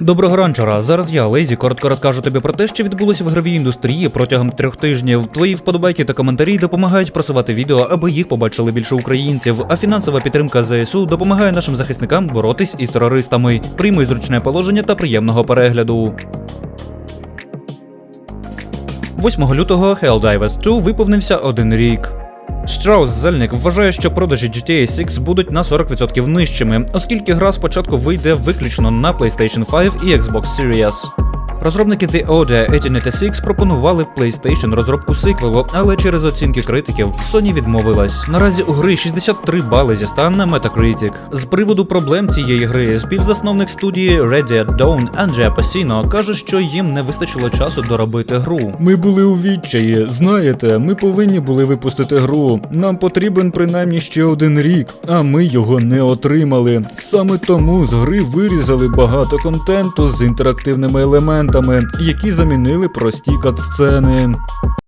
Доброго ранчора. Зараз я, Лейзі, коротко розкажу тобі про те, що відбулося в ігровій індустрії протягом трьох тижнів. Твої вподобайки та коментарі допомагають просувати відео, аби їх побачили більше українців. А фінансова підтримка ЗСУ допомагає нашим захисникам боротись із терористами. Приймуй зручне положення та приємного перегляду. 8 лютого Helldivers 2 виповнився один рік. Штраус Зельник вважає, що продажі GTA 6 будуть на 40% нижчими, оскільки гра спочатку вийде виключно на PlayStation 5 і Xbox Series. Розробники The Order 1886 пропонували PlayStation розробку сиквелу, але через оцінки критиків Sony відмовилась. Наразі у гри 63 бали зі 100 на Metacritic. З приводу проблем цієї гри співзасновник студії Red Dead Dawn Анджеа Пасіно каже, що їм не вистачило часу доробити гру. Ми були у відчаї. Знаєте, ми повинні були випустити гру. Нам потрібен принаймні ще один рік, а ми його не отримали. Саме тому з гри вирізали багато контенту з інтерактивними елементами, які замінили прості катсцени.